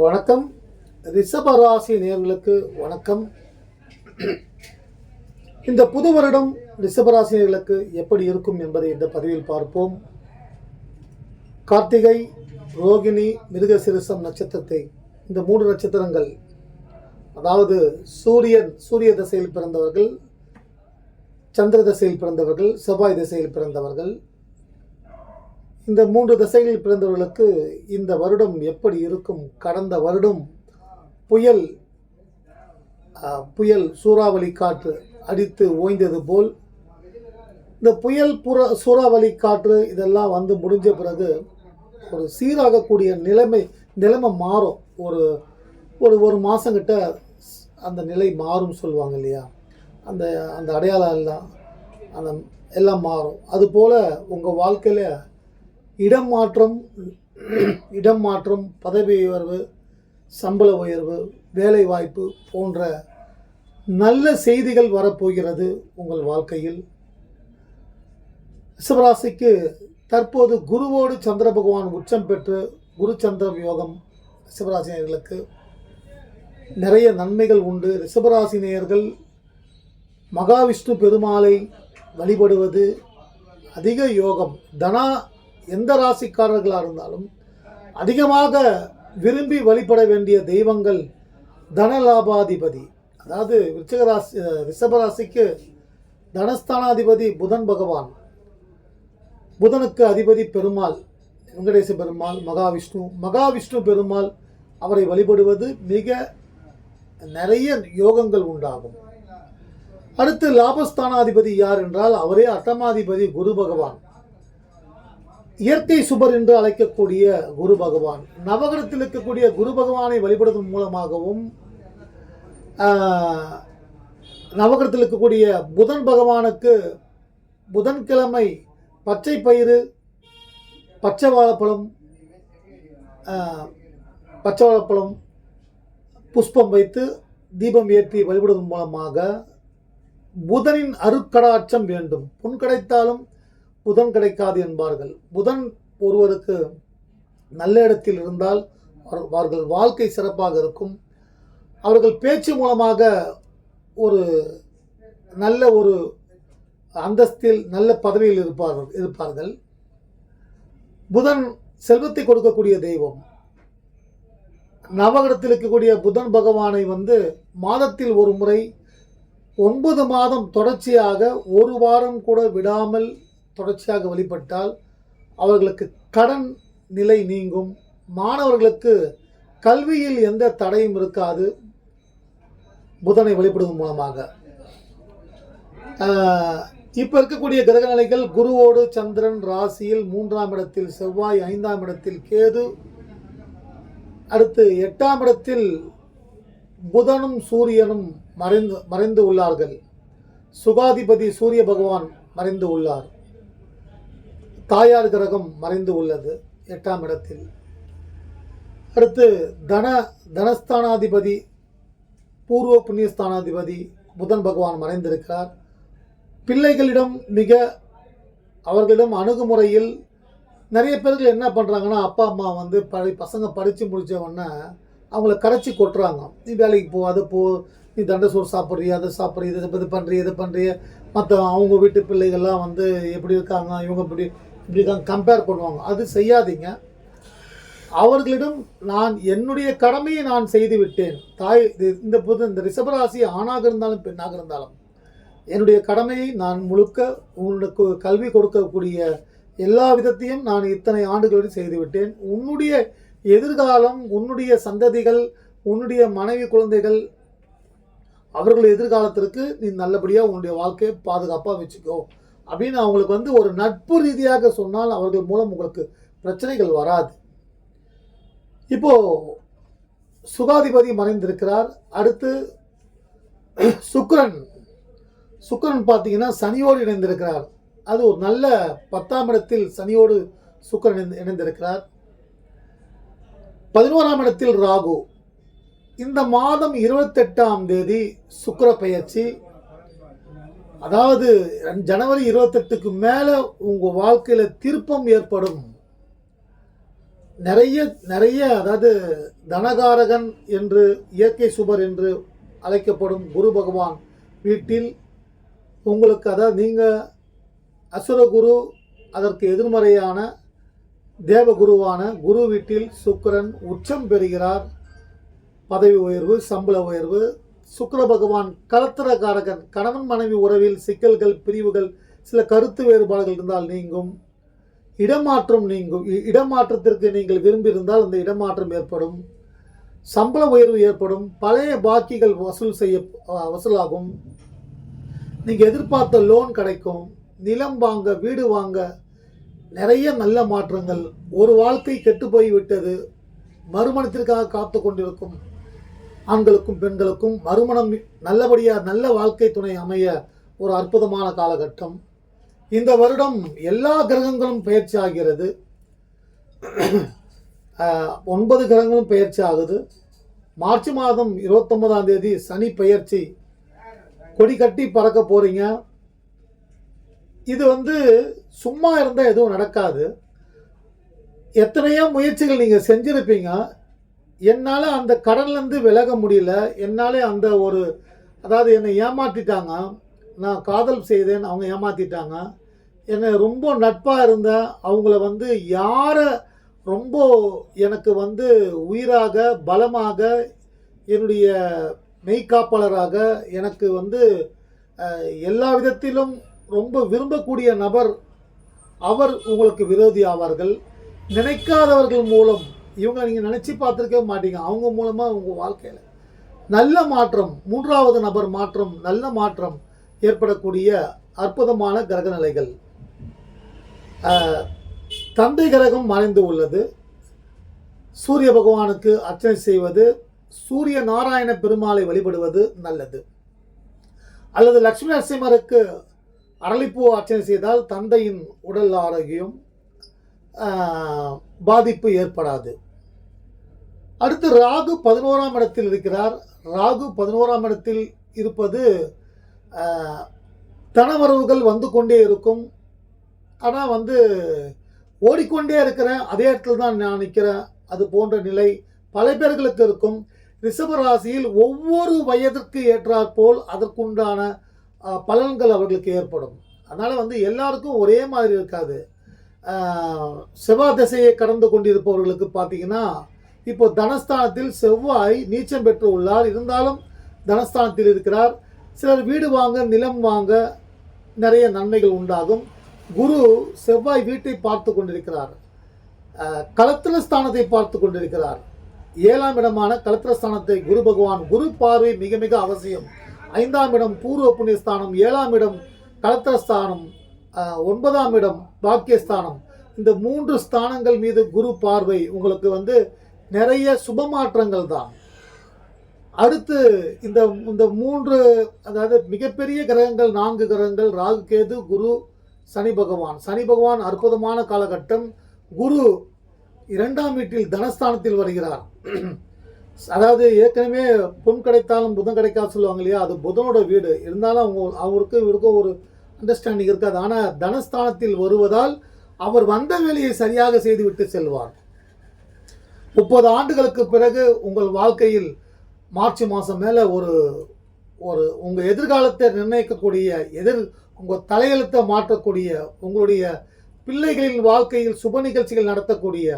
வணக்கம். ரிஷபராசி நேர்களுக்கு வணக்கம். இந்த புது வருடம் ரிஷபராசி நேர்களுக்கு எப்படி இருக்கும் என்பதை இந்த பதிவில் பார்ப்போம். கார்த்திகை ரோகிணி மிருகசிரிசம் நட்சத்திரத்தை இந்த மூன்று நட்சத்திரங்கள் அதாவது சூரியன் சூரிய திசையில் பிறந்தவர்கள் சந்திர திசையில் பிறந்தவர்கள் செவ்வாய் திசையில் பிறந்தவர்கள் இந்த மூன்று திசைகளில் பிறந்தவர்களுக்கு இந்த வருடம் எப்படி இருக்கும்? கடந்த வருடம் புயல் புயல் சூறாவளி காற்று அடித்து ஓய்ந்தது போல் இந்த புயல் புற சூறாவளி காற்று இதெல்லாம் வந்து முடிஞ்ச பிறகு ஒரு சீராகக்கூடிய நிலைமை நிலைமை மாறும். ஒரு ஒரு ஒரு மாதங்கிட்ட அந்த நிலை மாறும் சொல்லுவாங்க இல்லையா? அந்த அந்த அடையாளம் எல்லாம் அந்த எல்லாம் மாறும். அதுபோல் உங்கள் வாழ்க்கையில் இடம் மாற்றம் இடம் மாற்றம் பதவி உயர்வு சம்பள உயர்வு வேலை வாய்ப்பு போன்ற நல்ல செய்திகள் வரப்போகிறது உங்கள் வாழ்க்கையில். ரிஷபராசிக்கு தற்போது குருவோடு சந்திர பகவான் உச்சம் பெற்று குரு சந்திரம் யோகம் ரிஷபராசினியர்களுக்கு நிறைய நன்மைகள் உண்டு. ரிஷபராசினியர்கள் மகாவிஷ்ணு பெருமாளை வழிபடுவது அதிக யோகம். தனா எந்த ராசிக்காரர்களாக இருந்தாலும் அதிகமாக விரும்பி வழிபட வேண்டிய தெய்வங்கள் தனலாபாதிபதி. அதாவது விருச்சிக ராசி ரிஷபராசிக்கு தனஸ்தானாதிபதி புதன் பகவான். புதனுக்கு அதிபதி பெருமாள் வெங்கடேச பெருமாள் மகாவிஷ்ணு. மகாவிஷ்ணு பெருமாள் அவரை வழிபடுவது மிக நிறைய யோகங்கள் உண்டாகும். அடுத்து லாபஸ்தானாதிபதி யார் என்றால் அவரே அட்டமாதிபதி குரு பகவான். இயற்கை சுபர் என்று அழைக்கக்கூடிய குரு பகவான். நவகிரகத்தில் இருக்கக்கூடிய குரு பகவானை வழிபடுவதன் மூலமாகவும் ஆஹ், இருக்கக்கூடிய புதன் பகவானுக்கு புதன்கிழமை பச்சை பயிறு பச்சை வாழைப்பழம் பச்சை வாழைப்பழம் புஷ்பம் வைத்து தீபம் ஏற்றி வழிபடுவதன் மூலமாக புதனின் அருக்கடாட்சம் வேண்டும். பொன் கிடைத்தாலும் புதன் கிடைக்காது என்பார்கள். புதன் ஒருவருக்கு நல்ல இடத்தில் இருந்தால் அவர்- அவர்கள் வாழ்க்கை சிறப்பாக இருக்கும். அவர்கள் பேச்சு மூலமாக ஒரு நல்ல ஒரு அந்தஸ்தில் நல்ல பதவியில் இருப்பார்கள் இருப்பார்கள். புதன் செல்வத்தை கொடுக்கக்கூடிய தெய்வம். நவகிடத்தில் இருக்கக்கூடிய புதன் பகவானை வந்து மாதத்தில் ஒரு முறை ஒன்பது மாதம் தொடர்ச்சியாக ஒரு வாரம் கூட விடாமல் தொடர்ச்சியாக வழிபட்டால் அவர்களுக்கு கடன் நிலை நீங்கும். மாணவர்களுக்கு கல்வியில் எந்த தடையும் இருக்காது. புதனை வழிபடுவதன் மூலமாக. இப்போ இருக்கக்கூடிய கிரக நிலைகள் குருவோடு சந்திரன் ராசியில் மூன்றாம் இடத்தில் செவ்வாய் ஐந்தாம் இடத்தில் கேது. அடுத்து எட்டாம் இடத்தில் புதனும் சூரியனும் மறைந்து மறைந்து உள்ளார்கள். சுகாதிபதி சூரிய பகவான் மறைந்து உள்ளார். தாயார் கிரகம் மறைந்து உள்ளது எட்டாம் இடத்தில். அடுத்து தன தனஸ்தானாதிபதி பூர்வ புண்ணியஸ்தானாதிபதி புதன் பகவான் மறைந்திருக்கிறார். பிள்ளைகளிடம் மிக அவர்களிடம் அணுகுமுறையில் நிறைய பேர்கள் என்ன பண்ணுறாங்கன்னா அப்பா அம்மா வந்து படி பசங்க படித்து முடித்தவொன்னே உடனே அவங்கள கரைச்சி கொட்டுறாங்க. நீ வேலைக்கு போ அது போ நீ தண்டை சோறு சாப்பிட்றிய அதை சாப்பிட்றிய இதை இது பண்ணுறிய இதை பண்ணுறிய மற்ற அவங்க வீட்டு பிள்ளைகள்லாம் வந்து எப்படி இருக்காங்க இவங்க இப்படி இப்படி தான் கம்பேர் பண்ணுவாங்க. அது செய்யாதீங்க. அவர்களிடம் நான் என்னுடைய கடமையை நான் செய்து விட்டேன். தாய் இது- இந்த புது இந்த ரிஷபராசி ஆணாக இருந்தாலும் பெண்ணாக இருந்தாலும் என்னுடைய கடமையை நான் முழுக்க உனக்கு கல்வி கொடுக்கக்கூடிய எல்லா விதத்தையும் நான் இத்தனை ஆண்டுகளோடு செய்துவிட்டேன் உன்னுடைய எதிர்காலம் உன்னுடைய சந்ததிகள் உன்னுடைய மனைவி குழந்தைகள் அவர்கள் எதிர்காலத்திற்கு நீ நல்லபடியாக உன்னுடைய வாழ்க்கையை பாதுகாப்பாக வச்சுக்கோ. அப்படின்னு அவங்களுக்கு வந்து ஒரு நட்பு ரீதியாக சொன்னால் அவர்கள் மூலம் உங்களுக்கு பிரச்சனைகள் வராது. இப்போ சுகாதிபதி மறைந்திருக்கிறார். அடுத்து சுக்கரன். சுக்கரன் பார்த்தீங்கன்னா சனியோடு இணைந்திருக்கிறார். அது ஒரு நல்ல பத்தாம் இடத்தில் சனியோடு சுக்கரன் இணைந்திருக்கிறார். பதினோராம் இடத்தில் ராகு. இந்த மாதம் இருபத்தெட்டாம் தேதி சுக்கர பயிற்சி அதாவது ஜனவரி இருபத்தெட்டுக்கு மேலே உங்கள் வாழ்க்கையில் திருப்பம் ஏற்படும். நிறைய நிறைய அதாவது தனகாரகன் என்று இயற்கை சுபர் என்று அழைக்கப்படும் குரு பகவான் வீட்டில் உங்களுக்கு அதாவது நீங்கள் அசுரகுரு அதற்கு எதிர்மறையான தேவகுருவான குரு வீட்டில் சுக்கரன் உச்சம் பெறுகிறார். பதவி உயர்வு சம்பள உயர்வு சுக்கர பகவான் கலத்திரகாரகன் கணவன் மனைவி உறவில் சிக்கல்கள் பிரிவுகள் சில கருத்து வேறுபாடுகள் இருந்தால் நீங்கும். இடமாற்றம் நீங்கும். இ- இடமாற்றத்திற்கு நீங்கள் விரும்பியிருந்தால் அந்த இடமாற்றம் ஏற்படும். சம்பள உயர்வு ஏற்படும். பழைய பாக்கிகள் வசூல் செய்ய வசூலாகும். நீங்கள் எதிர்பார்த்த லோன் கிடைக்கும். நிலம் வாங்க வீடு வாங்க நிறைய நல்ல மாற்றங்கள். ஒரு வாழ்க்கை கெட்டு போய் விட்டது மறுமணத்திற்காக காத்து கொண்டிருக்கும். ஆண்களுக்கும் பெண்களுக்கும் மறுமணம் நல்லபடியாக நல்ல வாழ்க்கை துணை அமைய ஒரு அற்புதமான காலகட்டம். இந்த வருடம் எல்லா கிரகங்களும் பயிற்சி ஆகிறது. ஒன்பது கிரகங்களும் பயிற்சி ஆகுது. மார்ச் மாதம் இருபத்தொன்பதாம் தேதி சனி பயிற்சி. கொடி கட்டி பறக்க போகிறீங்க இது வந்து சும்மா இருந்தால் எதுவும் நடக்காது. எத்தனையோ முயற்சிகள் நீங்கள் செஞ்சுருப்பீங்க. என்னால் அந்த கடன்லேருந்து விலக முடியல. என்னாலே அந்த ஒரு அதாவது என்னை ஏமாற்றிட்டாங்க நான் காதல் செய்தேன் அவங்க ஏமாற்றிட்டாங்க என்னை ரொம்ப நட்பாக இருந்தேன் அவங்கள வந்து யாரை ரொம்ப எனக்கு வந்து உயிராக பலமாக என்னுடைய மெய்காப்பாளராக எனக்கு வந்து எல்லா விதத்திலும் ரொம்ப விரும்பக்கூடிய நபர் அவர் உங்களுக்கு விரோதி ஆவார்கள். நினைக்காதவர்கள் மூலம் இவங்க நீங்கள் நினச்சி பார்த்துருக்கவே மாட்டீங்க. அவங்க மூலமாக உங்கள் வாழ்க்கையில் நல்ல மாற்றம் மூன்றாவது நபர் மாற்றம் நல்ல மாற்றம் ஏற்படக்கூடிய அற்புதமான கிரக நிலைகள். தந்தை கிரகம் மறைந்து உள்ளது. சூரிய பகவானுக்கு அர்ச்சனை செய்வது சூரிய நாராயண பெருமாளை வழிபடுவது நல்லது. அல்லது லக்ஷ்மி நரசிம்மருக்கு அரளிப்பூ அர்ச்சனை செய்தால் தந்தையின் உடல் ஆரோக்கியம் பாதிப்பு ஏற்படாது. அடுத்து ராகு பதினோராம் இடத்தில் இருக்கிறார். ராகு பதினோராம் இடத்தில் இருப்பது ஆஹ், தனவரவுகள் வந்து கொண்டே இருக்கும். ஆனால் வந்து ஓடிக்கொண்டே இருக்கிறேன். அதே இடத்துல தான் நான் நிற்கிறேன் அது போன்ற நிலை பல பேர்களுக்கு இருக்கும். ரிஷப ராசியில் ஒவ்வொரு வயதிற்கு ஏற்றாற்போல் அதற்குண்டான பலன்கள் அவர்களுக்கு ஏற்படும். அதனால் வந்து எல்லாருக்கும் ஒரே மாதிரி இருக்காது. செவ்வாய் திசையை கடந்து கொண்டிருப்பவர்களுக்கு பார்த்தீங்கன்னா இப்போ தனஸ்தானத்தில் செவ்வாய் நீச்சம் பெற்று உள்ளார். இருந்தாலும் தனஸ்தானத்தில் இருக்கிறார். சிலர் வீடு வாங்க நிலம் வாங்க நிறைய நன்மைகள் உண்டாகும். குரு செவ்வாய் வீட்டை பார்த்து கொண்டிருக்கிறார். கலத்திர ஸ்தானத்தை பார்த்து கொண்டிருக்கிறார். ஏழாம் இடமான கலத்திர ஸ்தானத்தை குரு பகவான் குரு பார்வை மிக மிக அவசியம். ஐந்தாம் இடம் பூர்வ புண்ணியஸ்தானம் ஏழாம் இடம் களத்திர ஸ்தானம் ஒன்பதாம் இடம் பாக்கியஸ்தானம் இந்த மூன்று ஸ்தானங்கள் மீது குரு பார்வை உங்களுக்கு வந்து நிறைய சுபமாற்றங்கள் தான் அடுத்து இந்த இந்த மூன்று அதாவது மிகப்பெரிய கிரகங்கள் நான்கு கிரகங்கள் ராகு கேது குரு சனி பகவான். சனி பகவான் அற்புதமான காலகட்டம். குரு இரண்டாம் வீட்டில் தனஸ்தானத்தில் வருகிறார். அதாவது ஏற்கனவே பொன் கிடைத்தாலும் புதன் கிடைக்காது சொல்லுவாங்க இல்லையா? அது புதனோட வீடு. இருந்தாலும் அவங்க அவருக்கு இவருக்கும் ஒரு அண்டர்ஸ்டாண்டிங் இருக்காது. ஆனால் தனஸ்தானத்தில் வருவதால் அவர் வந்த வேலையை சரியாக செய்துவிட்டு செல்வார். முப்பது ஆண்டுகளுக்கு பிறகு உங்கள் வாழ்க்கையில் மார்ச் மாதம் மேலே ஒரு ஒரு உங்கள் எதிர்காலத்தை நிர்ணயிக்கக்கூடிய எதிர் உங்கள் தலையெழுத்தை மாற்றக்கூடிய உங்களுடைய பிள்ளைகளின் வாழ்க்கையில் சுப நிகழ்ச்சிகள் நடத்தக்கூடிய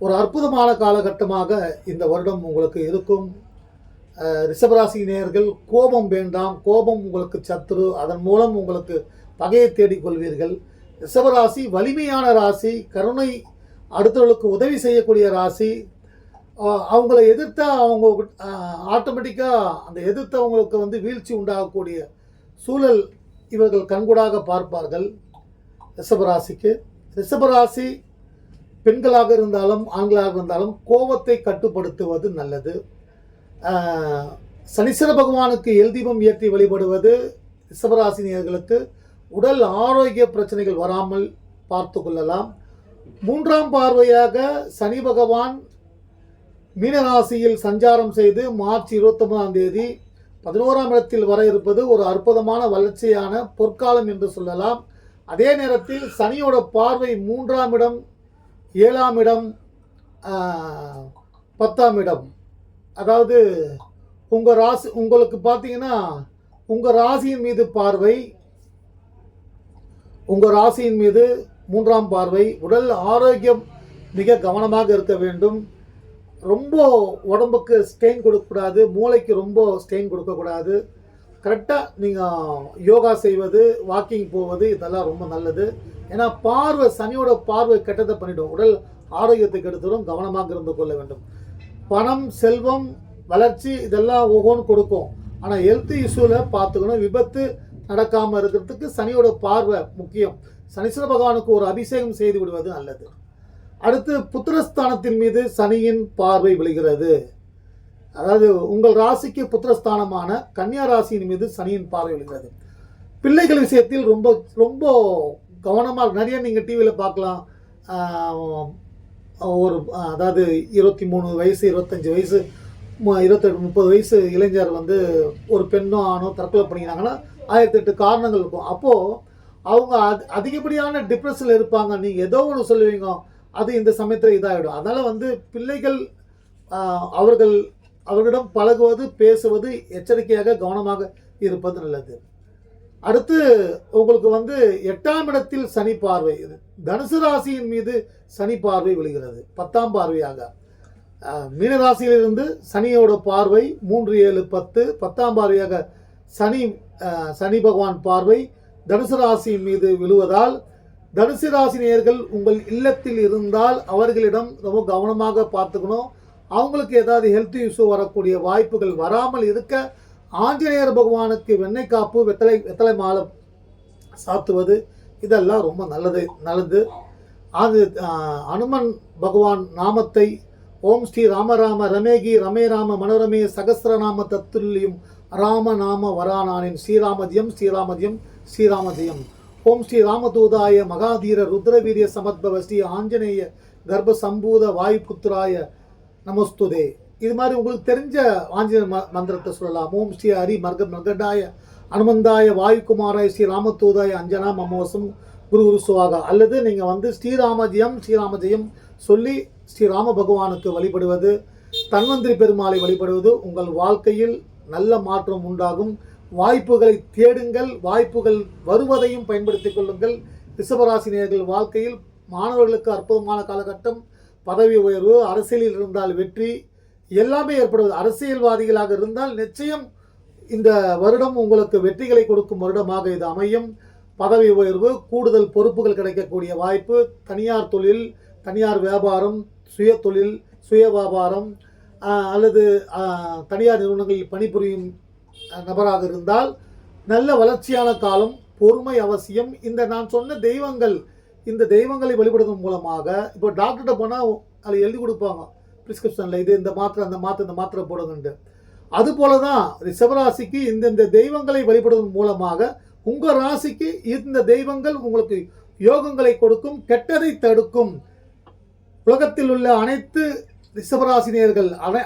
ஒரு அற்புதமான காலகட்டமாக இந்த வருடம் உங்களுக்கு இருக்கும். ரிஷபராசி நேயர்கள் கோபம் வேண்டாம். கோபம் உங்களுக்கு சத்துரு. அதன் மூலம் உங்களுக்கு பகையை தேடிக்கொள்வீர்கள் ரிஷபராசி வலிமையான ராசி. கருணை அடுத்தவர்களுக்கு உதவி செய்யக்கூடிய ராசி அவங்கள எதிர்த்தா அவங்க ஆட்டோமேட்டிக்காக அந்த எதிர்த்தவங்களுக்கு வந்து வீழ்ச்சி உண்டாகக்கூடிய சூழல் இவர்கள் கண்கூடாக பார்ப்பார்கள். ரிஷபராசிக்கு ரிஷபராசி பெண்களாக இருந்தாலும் ஆண்களாக இருந்தாலும் கோபத்தை கட்டுப்படுத்துவது நல்லது. சனீஸ்வர பகவானுக்கு எல்தீபம் ஏற்றி வழிபடுவது ரிஷபராசினியர்களுக்கு உடல் ஆரோக்கிய பிரச்சனைகள் வராமல் பார்த்து கொள்ளலாம். மூன்றாம் பார்வையாக சனி பகவான் மீனராசியில் சஞ்சாரம் செய்து மார்ச் இருபத்தொன்பதாம் தேதி பதினோராம் இடத்தில் வர இருப்பது ஒரு அற்புதமான வளர்ச்சியான பொற்காலம் என்று சொல்லலாம். அதே நேரத்தில் சனியோட பார்வை மூன்றாம் இடம் ஏழாம் இடம் பத்தாம் இடம். அதாவது உங்கள் ராசி உங்களுக்கு பார்த்தீங்கன்னா உங்கள் ராசியின் மீது பார்வை உங்கள் ராசியின் மீது மூன்றாம் பார்வை உடல் ஆரோக்கியம் மிக கவனமாக இருக்க வேண்டும். ரொம்ப உடம்புக்கு ஸ்ட்ரெயின் கொடுக்கக்கூடாது மூளைக்கு ரொம்ப ஸ்ட்ரெயின் கொடுக்கக்கூடாது. கரெக்டாக நீங்கள் யோகா செய்வது வாக்கிங் போவது இதெல்லாம் ரொம்ப நல்லது. ஏன்னா பார்வை சனியோட பார்வை கெட்டதை பண்ணிடும். உடல் ஆரோக்கியத்தை கெடுத்துடும் கவனமாக இருந்து கொள்ள வேண்டும். பணம் செல்வம் வளர்ச்சி இதெல்லாம் ஒவ்வொன்றும் கொடுக்கும். ஆனால் ஹெல்த் இஷ்யூவில் பார்த்துக்கணும். விபத்து நடக்காமல் இருக்கிறதுக்கு சனியோட பார்வை முக்கியம். சனீஸ்வர பகவானுக்கு ஒரு அபிஷேகம் செய்து விடுவது நல்லது. அடுத்து புத்திரஸ்தானத்தின் மீது சனியின் பார்வை விழுகிறது. அதாவது உங்கள் ராசிக்கு புத்திரஸ்தானமான கன்னியா ராசியின் மீது சனியின் பார்வை விழுகிறது. பிள்ளைகள் விஷயத்தில் ரொம்ப ரொம்ப கவனமாக நிறைய நீங்கள் டிவியில் பார்க்கலாம். ஒரு அதாவது இருபத்தி மூணு வயசு இருபத்தஞ்சி வயசு இருபத்தெட்டு முப்பது வயசு இளைஞர் வந்து ஒரு பெண்ணோ ஆணோ தற்கொலை பண்ணிக்கிறாங்கன்னா ஆயிரத்தி எட்டு காரணங்கள் இருக்கும். அப்போது அவங்க அது அதிகப்படியான டிப்ரெஷனில் இருப்பாங்க. நீங்கள் ஏதோ ஒன்று சொல்லுவீங்க. அது இந்த சமயத்தில் இதாகிடும் அதனால் வந்து பிள்ளைகள் அவர்கள் அவர்களிடம் பழகுவது பேசுவது எச்சரிக்கையாக கவனமாக இருப்பது நல்லது. அடுத்து உங்களுக்கு வந்து எட்டாம் இடத்தில் சனி பார்வை. இது தனுசு ராசியின் மீது சனி பார்வை விழுகிறது. பத்தாம் பார்வையாக. மீனராசியிலிருந்து சனியோட பார்வை மூன்று ஏழு பத்து. பத்தாம் பார்வையாக சனி சனி பகவான் பார்வை. தனுசு ராசியின் மீது விழுவதால் தனுசு ராசி நேர்கள் உங்கள் இல்லத்தில் இருந்தால் அவர்களிடம் ரொம்ப கவனமாக பார்த்துக்கணும். அவங்களுக்கு ஏதாவது ஹெல்த் இஷ்யூ வரக்கூடிய வாய்ப்புகள் வராமல் இருக்க ஆஞ்சநேயர் பகவானுக்கு வெண்ணெய் காப்பு வெத்தலை வெத்தலை மாலை சாத்துவது இதெல்லாம் ரொம்ப நல்லது நல்லது. அது அனுமன் பகவான் நாமத்தை ஓம் ஸ்ரீ ராமராம ரமேகி ரமே ராம மனோரமே சகசிரநாம தத்துல்யம் ராம நாம வரானானின் ஸ்ரீராமஜியம் ஸ்ரீராமஜியம். ஸ்ரீராமஜியம். ஓம் ஸ்ரீ ராமதூதாய மகாதீர ருத்ரவீரிய சமத்பவ ஸ்ரீ ஆஞ்சநேய கர்ப்ப சம்பூத வாயுபுத்திராய நமஸ்துதே. இது மாதிரி உங்களுக்கு தெரிஞ்ச ஆஞ்சநேய ம- மந்திரத்தை சொல்லலாம். ஓம் ஸ்ரீ ஹரி மர்க மர்கடாய அனுமந்தாய வாயுகுமாராய ஸ்ரீ ராமதூதாய அஞ்சனா மமோசம் குரு குரு சுவாகா. அல்லது நீங்கள் வந்து ஸ்ரீராமஜெயம் ஸ்ரீராமஜெயம் சொல்லி ஸ்ரீராம பகவானுக்கு வழிபடுவது தன்வந்திரி பெருமாளை வழிபடுவது உங்கள் வாழ்க்கையில் நல்ல மாற்றம் உண்டாகும். வாய்ப்புகளை தேடுங்கள் வாய்ப்புகள் வருவதையும் பயன்படுத்திக் கொள்ளுங்கள். ரிஷபராசினியர்கள் வாழ்க்கையில் மாணவர்களுக்கு அற்புதமான காலகட்டம் பதவி உயர்வு அரசியலில் இருந்தால் வெற்றி எல்லாமே ஏற்படுவது. அரசியல்வாதிகளாக இருந்தால் நிச்சயம் இந்த வருடம் உங்களுக்கு வெற்றிகளை கொடுக்கும் வருடமாக இது அமையும். பதவி உயர்வு கூடுதல் பொறுப்புகள் கிடைக்கக்கூடிய வாய்ப்பு தனியார் தொழில் தனியார் வியாபாரம் சுய தொழில் சுய வியாபாரம் அல்லது தனியார் நிறுவனங்களில் பணிபுரியும் நபராக இருந்தால் நல்ல வளர்ச்சியான காலம் பொறுமை அவசியம். இந்த நான் சொன்ன தெய்வங்கள் இந்த தெய்வங்களை வழிபடுவதன் மூலமாக இப்போ டாக்டர்கிட்ட போனால் அதில் எழுதி கொடுப்பாங்க. ப்ரிஸ்கிரிப்ஷனில் இது இந்த மாத்திரை அந்த மாத்திரை இந்த மாத்திரை போடுங்கன்ட்டு. அதுபோல தான் ரிஷபராசிக்கு இந்தந்த தெய்வங்களை வழிபடுவதன் மூலமாக உங்கள் ராசிக்கு இந்த தெய்வங்கள் உங்களுக்கு யோகங்களை கொடுக்கும் கெட்டதை தடுக்கும். உலகத்தில் உள்ள அனைத்து ரிஷபராசினியர்கள் அன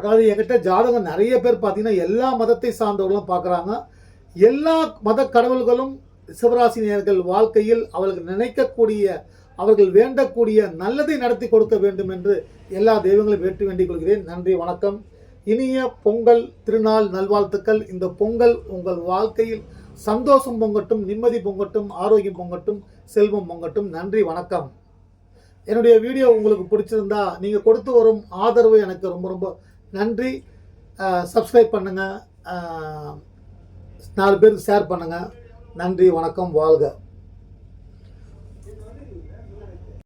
அதாவது என்கிட்ட ஜாதகம் நிறைய பேர் பார்த்தீங்கன்னா எல்லா மதத்தை சார்ந்தவர்களும் பார்க்குறாங்க. எல்லா மத கடவுள்களும் சிவராசினியர்கள் வாழ்க்கையில் அவர்கள் நினைக்கக்கூடிய அவர்கள் வேண்டக்கூடிய நல்லதை நடத்தி கொடுக்க வேண்டும் என்று எல்லா தெய்வங்களையும் வேட்டு வேண்டிக் கொள்கிறேன். நன்றி வணக்கம். இனிய பொங்கல் திருநாள் நல்வாழ்த்துக்கள். இந்த பொங்கல் உங்கள் வாழ்க்கையில் சந்தோஷம் பொங்கட்டும் நிம்மதி பொங்கட்டும் ஆரோக்கியம் பொங்கட்டும் செல்வம் பொங்கட்டும். நன்றி வணக்கம். என்னுடைய வீடியோ உங்களுக்கு பிடிச்சிருந்தா நீங்கள் கொடுத்து வரும் ஆதரவு எனக்கு ரொம்ப ரொம்ப நன்றி. சப்ஸ்கிரைப் பண்ணுங்கள் நாலு பேருக்கு ஷேர் பண்ணுங்கள் நன்றி வணக்கம் வாழ்க.